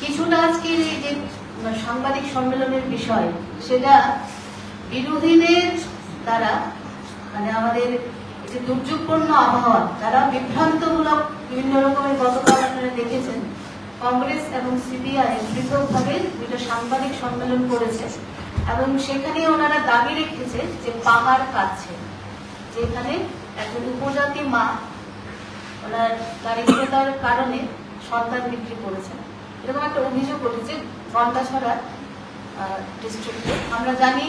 কিছুটা আজকে এই যে সাংবাদিক সম্মেলনের বিষয়, সেটা বিরোধীদের দ্বারা মানে আমাদের যে দুর্যোগপূর্ণ আবহাওয়া, তারা বিভ্রান্তমূলক বিভিন্ন রকমের গতকাল আপনারা দেখেছেন, কংগ্রেস এবং সিপিআই পৃথকভাবে দুটো সাংবাদিক সম্মেলন করেছে, এবং সেখানে ওনারা দাবি রেখেছে যে পাহাড় কাটছে, যেখানে একজন উপজাতি মা, ওনার দারিদ্রতার কারণে সন্তান বিক্রি করেছেন। এরকম একটা অভিযোগ উঠেছে ঘন্টাছড়া ডিস্ট্রিক্টে আমরা জানি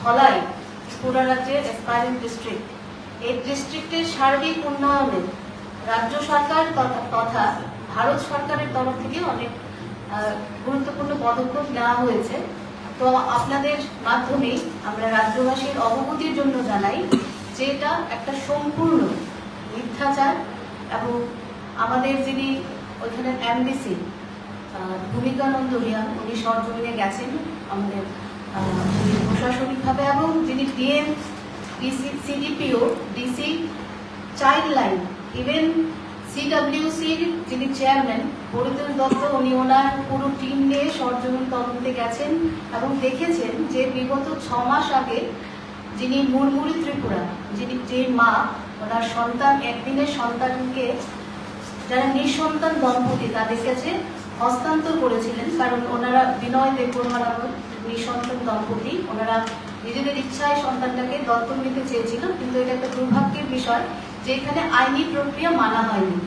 ধলাই ত্রিপুরা রাজ্যের এসপায়ারিং ডিস্ট্রিক্ট এই ডিস্ট্রিক্টের সার্বিক উন্নয়নে রাজ্য সরকার তথা ভারত সরকারের তরফ থেকে অনেক গুরুত্বপূর্ণ পদক্ষেপ নেওয়া হয়েছে। তো আপনাদের মাধ্যমে আমরা রাজ্যবাসীর অবগতির জন্য জানাই যে এটা একটা সম্পূর্ণ মিথ্যাচার এবং আমাদের যিনি ওইখানে এমডিসি ভূমিকানন্দ রিয়ান উনি সরজমিনে গেছেন আমাদের প্রশাসনিকভাবে এবং যিনি DM, DC, CDPO, DC child line even সিডাব্লিউসির যিনি চেয়ারম্যান, পরিতোষ দত্ত, উনি ওনার পুরো টিম নিয়ে সরজমিন তদন্তে গেছেন এবং দেখেছেন যে বিগত ছ মাস আগে যিনি মুরমুরি ত্রিপুরা, যিনি যে মা, ওনার সন্তান, একদিনের সন্তানকে, যারা নিঃসন্তান দম্পতি তাদের কাছে হস্তান্তর করেছিলেন, কারণ ওনারা বিনয় দেববর্মার আমার নিঃসন্তান দম্পতি। ওনারা নিজেদের ইচ্ছায় সন্তানটাকে দত্তক নিতে চেয়েছিল, কিন্তু এটা একটা দুর্ভাগ্যের বিষয় যে এখানে আইনি প্রক্রিয়া মানা হয়নি।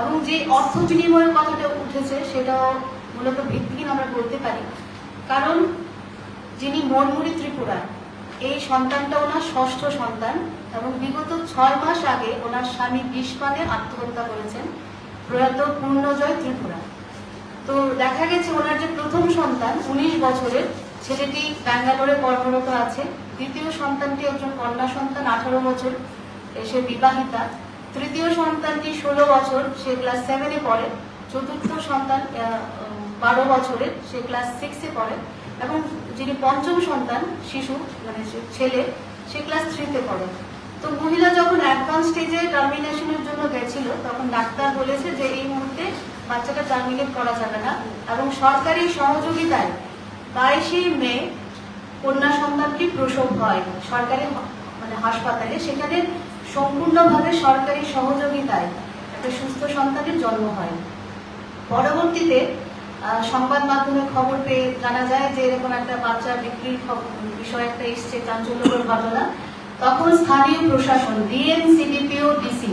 এবং যে অর্থ বিনিময়ের কথাটা উঠেছে সেটা মূলত ভিত্তিহীন আমরা বলতে পারি। কারণ যিনি মরমুরি ত্রিপুরা, এই সন্তানটা ওনার ষষ্ঠ সন্তান এবং বিগত ছয় মাস আগে ওনার স্বামী বিষপানে আত্মহত্যা করেছেন প্রয়াত পূর্ণজয় ত্রিপুরা। তো দেখা গেছে ওনার যে প্রথম সন্তান, উনিশ বছরের, ছেলেটি ব্যাঙ্গালোরে কর্মরত আছে। দ্বিতীয় সন্তানটি একজন কন্যা সন্তান, আঠারো বছর সে বিবাহিতা। তৃতীয় সন্তানটি ষোলো বছর, সে ক্লাস সেভেনে পড়ে। চতুর্থ সন্তান বারো বছরের, সে ক্লাস সিক্সে পড়ে। এবং যিনি পঞ্চম সন্তান, শিশু মানে ছেলে, সে ক্লাস থ্রিতে পড়ে। তো মহিলা যখন অ্যাডভান্স স্টেজে টার্মিনেশনের জন্য গেছিল, তখন ডাক্তার বলেছে যে এই মুহূর্তে বাচ্চাটা টার্মিনেট করা যাবে না এবং সরকারি সহযোগিতায় বাইশে মে কন্যা সন্তানটি প্রসব হয় সরকারি মানে হাসপাতালে। সেখানে সম্পূর্ণভাবে সরকারি সহযোগিতায় একটা সুস্থ সন্তানের জন্ম হয়। পরবর্তীতে সংবাদ মাধ্যমে খবর পেয়ে জানা যায় যে এরকম একটা বাচ্চা বিক্রির বিষয় একটা এসছে, চাঞ্চল্যকর ঘটনা। তখন স্থানীয় প্রশাসন ডিএনসিডিপিও ডিসি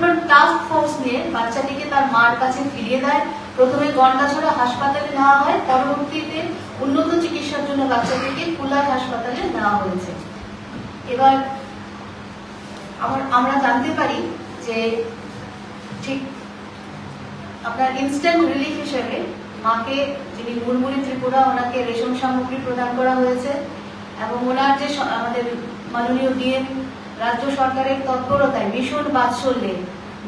সম্পূর্ণ টাস্ক ফোর্স নিয়ে বাচ্চাটিকে তার মার কাছে ফিরিয়ে দেয়। প্রথমে গন্ডাছড়া হাসপাতালে নেওয়া হয়, পরবর্তীতে উন্নত চিকিৎসার জন্য বাচ্চাটিকে কুলার হাসপাতালে নেওয়া হয়েছে। এবার আমার আমরা জানতে পারি যে ঠিক আপনার ইনস্ট্যান্ট রিলিফ হিসেবে মাকে যিনি মুরমুরি ত্রিপুরা, ওনাকে রেশন সামগ্রী প্রদান করা হয়েছে এবং ওনার যে আমাদের মাননীয় ডিএম রাজ্য সরকারের তৎপরতায় ভীষণ বাৎসল্যে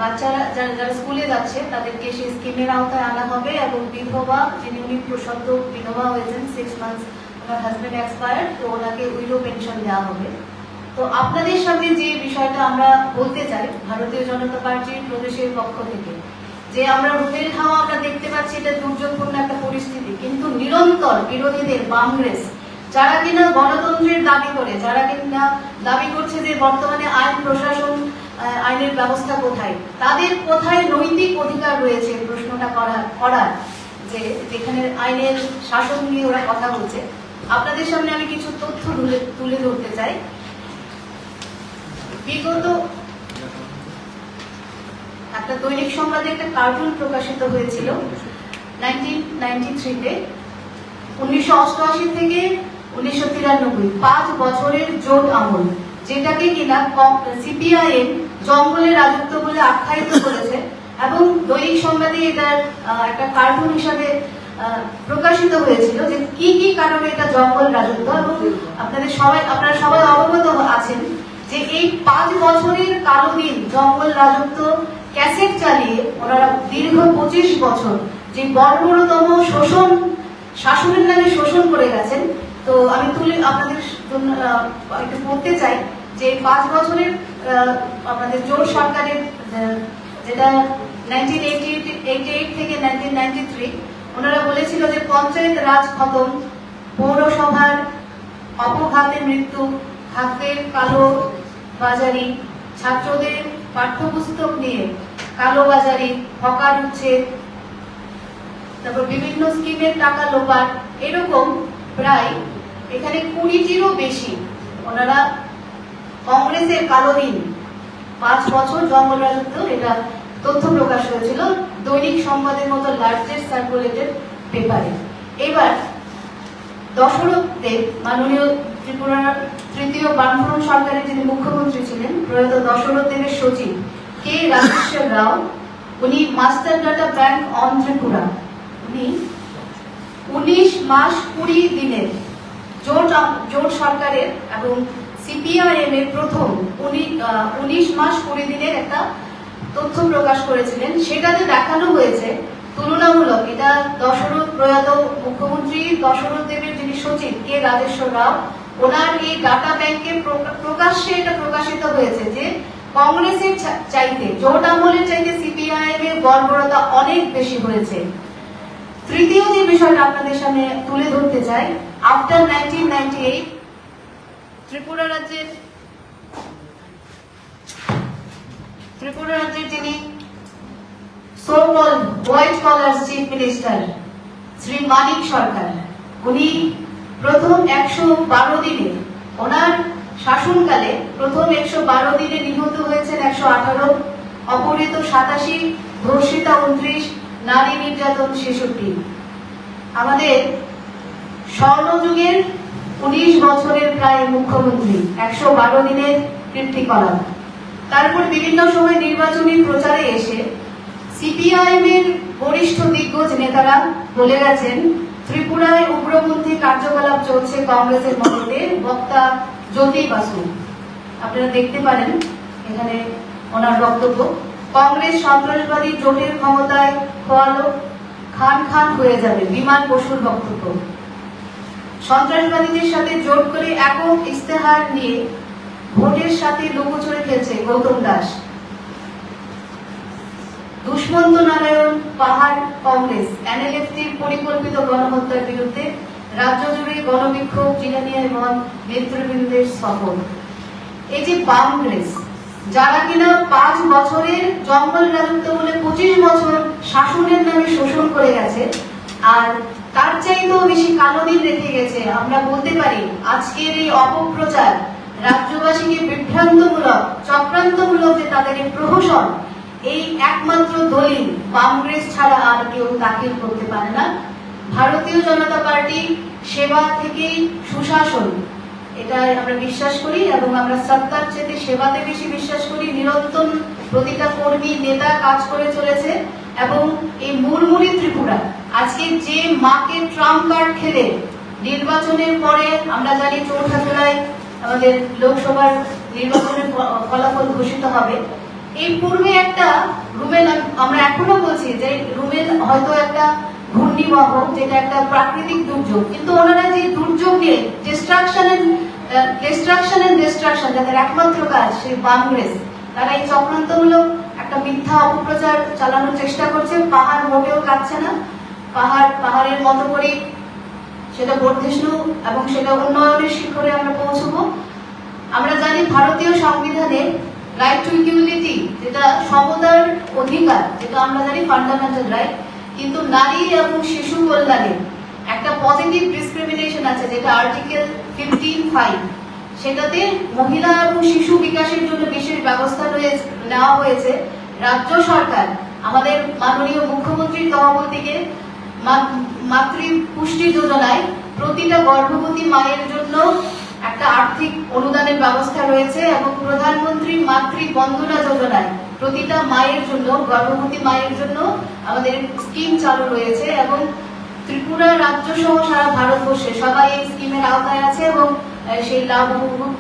বাচ্চারা যারা যারা স্কুলে যাচ্ছে, তাদেরকে সেই স্কিমের আওতায় আনা হবে এবং বিধবা যিনি উনি প্রসদ্য বিধবা হয়েছেন সিক্স মান্থস ওনার হাজব্যান্ড এক্সপায়ার তো ওনাকে উইডো পেনশন দেওয়া হবে। তো আপনাদের সামনে যে বিষয়টা আমরা বলতে চাই, ভারতীয় জনতা পার্টির প্রদেশের পক্ষ থেকে, যে আমরা রুটের হাওয়া আমরা দেখতে পাচ্ছি এটা দুর্যোগপূর্ণ একটা পরিস্থিতি, কিন্তু নিরন্তর বিরোধীদের বাংলাদেশ যারা কিনা গণতন্ত্রের দাবি করে, যারা কিনা দাবি করছে যে বর্তমানে আইন প্রশাসন আইনের ব্যবস্থা কোথায়, তাদের কোথায় নৈতিক অধিকার রয়েছে প্রশ্নটা করার করার, যে যেখানে আইনের শাসন নিয়ে ওরা কথা বলছে। আপনাদের সামনে আমি কিছু তথ্য তুলে ধরতে চাই। বিগত একটা দৈনিক সংবাদে একটা কার্টুন প্রকাশিত হয়েছিল নাইনটিন নাইনটি থ্রিতে উনিশশো অষ্টআশি থেকে উনিশশো তিরানব্বই, পাঁচ বছরের জোট আমল, যেটাকে কিনা সিপিআইএম জঙ্গলের রাজত্ব বলে আখ্যায়িত করেছে এবং দৈনিক সংবাদে এটার একটা কার্টুন হিসাবে প্রকাশিত হয়েছিল যে কি কি কারণে এটা জঙ্গল রাজত্ব এবং আপনাদের সবাই, আপনারা সবাই অবগত আছেন যে এই পাঁচ বছরের কালো দিন জঙ্গল রাজত্ব ক্যাসেট চালিয়ে ওনারা দীর্ঘ পঁচিশ বছর যে বর্বরতম শোষণ, শাসনের নামে শোষণ করে গেছেন তো আমি তুলে আপনাদের জন্য একটু বলতে চাই যে পাঁচ বছরের আপনাদের জোট সরকারের যেটা নাইনটিন এইটি থেকে নাইনটিন নাইনটি থ্রি ওনারা বলেছিল যে পঞ্চায়েত রাজ খতম, পৌরসভার অপঘাতে মৃত্যু খাদ্যের কালো বাজারি, ছাত্রদের পাঠ্যপুস্তক নিয়ে কালো বাজারি, হকার উচ্ছেদ, তারপর বিভিন্ন স্কিমের টাকা লোপাট, এরকম প্রায় এখানে কুড়িটিরও বেশি। ওনারা কংগ্রেসের কালো দিন পাঁচ বছর জঙ্গল রাজত্ব এটা তথ্য প্রকাশ হয়েছিল। দৈনিক সংবাদের মতো লার্জেস্ট সার্কুলেটেড পেপারে এবার দশরথ দেব মাননীয় ত্রিপুরার তৃতীয় বামফ্রন্ট সরকারের যিনি মুখ্যমন্ত্রী ছিলেন, প্রয়াত দশরথ দেবের সচিব, কে রাজেশ্বর রাও, উনি master data bank on Tripura. উনি উনিশ মাস কুড়ি দিনের জোট জোট সরকারের এবং সিপিআইএম এর প্রথম উনিশ মাস কুড়ি দিনের একটা তথ্য প্রকাশ করেছিলেন। সেটাতে দেখানো হয়েছে তুলনামূলক, এটা দশরথ প্রয়াত মুখ্যমন্ত্রী দশরথ দেবের যিনি সচিব কে রাজেশ্বর রাও, ওনার এই ডাটা ব্যাংকে প্রকাশ্যে এটা প্রকাশিত হয়েছে যে কংগ্রেসের চাইতে, জোট আমলের চাইতে সিপিআইএম এর বর্বরতা অনেক বেশি হয়েছে। তৃতীয় যে বিষয়টা আপনাদের সামনে তুলে ধরতে চাই after nineteen ninety eight Tripura রাজ্যের ত্রিপুরা রাজ্যের যিনি so call white collar chief minister Shri Manik Sarkar উনি প্রথম একশো বারো দিনে ওনার শাসনকালে প্রথম একশো বারো দিনে নিহত হয়েছেন একশো আঠারো অপহৃত সাতাশি ধর্ষিতা উনত্রিশ নারী নির্যাতন ছেষট্টি। আমাদের স্বর্ণযুগের উনিশ বছরের প্রায় মুখ্যমন্ত্রী, একশো বারো দিনের কীর্তিকলাপ। তারপর বিভিন্ন সময় নির্বাচনী প্রচারে এসে সিপিআইএম এর বরিষ্ঠ দিগ্গজ নেতারা বলে গেছেন, ত্রিপুরায় উগ্রপন্থী কার্যকলাপ চলছে কংগ্রেসের মদতে, বক্তা জ্যোতি বাসু। আপনারা দেখতে পারেন, এখানে ওনার বক্তব্য, কংগ্রেস সন্ত্রাসবাদী জোটের ক্ষমতায় খোয়ালো, খান খান হয়ে যাবে, বিমান বসুর বক্তব্য। সন্ত্রাসবাদীদের সাথে জোট করে একক ইস্তেহার নিয়ে ভোটের সাথে লুকোচুরি খেলছে গৌতম দাস। দুষ্মন্ত নারায়ণ পাহাড় কংগ্রেস, এনএলএফটির পরিকল্পিত গণহত্যার বিরুদ্ধে রাজ্য জুড়ে গণবিক্ষোভ, জিনানিয়া এবং নেতৃবৃন্দের সফর। এই যে কংগ্রেস যারা কিনা পাঁচ বছরের জঙ্গল রাজত্ব বলে পঁচিশ বছর শাসনের নামে শোষণ করে গেছে আর তার চাইতেও বেশি কালো দিন রেখে গেছে, আমরা বলতে পারি আজকের এই অপপ্রচার রাজ্যবাসীকে বিভ্রান্তমূলক, চক্রান্তমূলক যে তাদের এই প্রহসন, এই একমাত্র দলিল কংগ্রেস ছাড়া আর কেউ দাখিল করতে পারে না। ভারতীয় জনতা পার্টি সেবা থেকেই সুশাসন এটা আমরা বিশ্বাস করি এবং আমরা সত্তার চেয়ে সেবাতে বেশি বিশ্বাস করি। নিরন্তর প্রতিটা কর্মী, নেতা কাজ করে চলেছে এবং এই মুড়মুড়ি ত্রিপুরা আজকে যে মাকে ট্রাম্প কার্ড খেলে নির্বাচনের পরে, আমরা জানি চৌঠা জুলাই আমাদের লোকসভার নির্বাচনের ফলাফল ঘোষিত হবে। এই পূর্বে একটা রুমেল আমরা এখনও বলছি যে রুমেল হয়তো একটা ঘূর্ণিবহ, যেটা একটা প্রাকৃতিক দুর্যোগ। কিন্তু ওনারা যে দুর্যোগ নিয়ে destruction and destruction and destruction যাদের একমাত্র কাজ, সেই কংগ্রেস তারা এই চক্রান্তমূলক একটা মিথ্যা অপপ্রচার চালানোর চেষ্টা করছে। পাহাড় মোটেও কাটছে না। পাহাড়, পাহাড়ের মতো করে সেটা বর্ধিষ্ণু এবং সেটা উন্নয়নের শিখরে আমরা পৌঁছবো। আমরা জানি ভারতীয় সংবিধানে রাইট টু ইকুয়ালিটি যেটা সমতার অধিকার, যেটা আমরা জানি ফান্ডামেন্টাল রাইট কিন্তু নারী এবং শিশু কল্যাণে একটা পজিটিভ ডিসক্রিমিনেশন আছে, যেটা আর্টিকেল ফিফটিন ফাইভ সেটাতে মহিলা এবং শিশু বিকাশের জন্য বিশেষ ব্যবস্থা নেওয়া হয়েছে। রাজ্য সরকার, আমাদের মাননীয় মুখ্যমন্ত্রীর তহবিল থেকে মাতৃ পুষ্টি যোজনায় প্রতিটা গর্ভবতী মায়ের জন্য একটা আর্থিক অনুদানের ব্যবস্থা রয়েছে এবং প্রধানমন্ত্রী মাতৃ বন্দনা যোজনায় প্রতিটা মায়ের জন্য, গর্ভবতী মায়ের জন্য আমাদের স্কিম চালু রয়েছে এবং ত্রিপুরা রাজ্য সহ সারা ভারতবর্ষে সবাই এই স্কিমের আওতায় আছে এবং সেই লাভ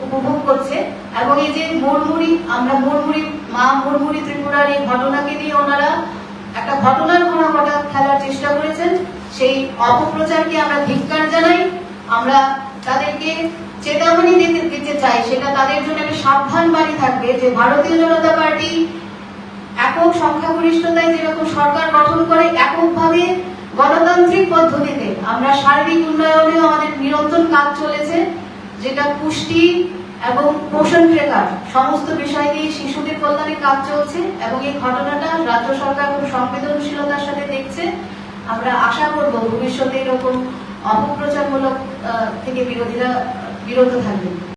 উপভোগ- করছে এবং এই যে মোড়মুড়ি, আমরা মোড়মুড়ি, মা মোড়মুড়ি ত্রিপুরার এই ঘটনাকে নিয়ে ওনারা একটা ঘটনার ঘটনা খেলার চেষ্টা করেছেন। সেই অপপ্রচারকে আমরা ধিক্কার জানাই। আমরা তাদেরকে চেতাবনী দিতে দিতে চাই। সেটা তাদের জন্য একটা সাবধান বাণী থাকবে যে ভারতীয় জনতা পার্টি একক সংখ্যাগরিষ্ঠতায় যেরকম সরকার গঠন করে, এককভাবে গণতান্ত্রিক পদ্ধতিতে আমরা শারীরিক উন্নয়নেও আমাদের নিরন্তর কাজ চলেছে। যেটা পুষ্টি এবং পোষণ ট্রেকার সমস্ত বিষয় নিয়ে শিশুদের কল্যাণে কাজ চলছে এবং এই ঘটনাটা রাজ্য সরকার খুব সংবেদনশীলতার সাথে দেখছে। আমরা আশা করব ভবিষ্যতে এরকম অপপ্রচারমূলক থেকে বিরোধীরা বিরত থাকবেন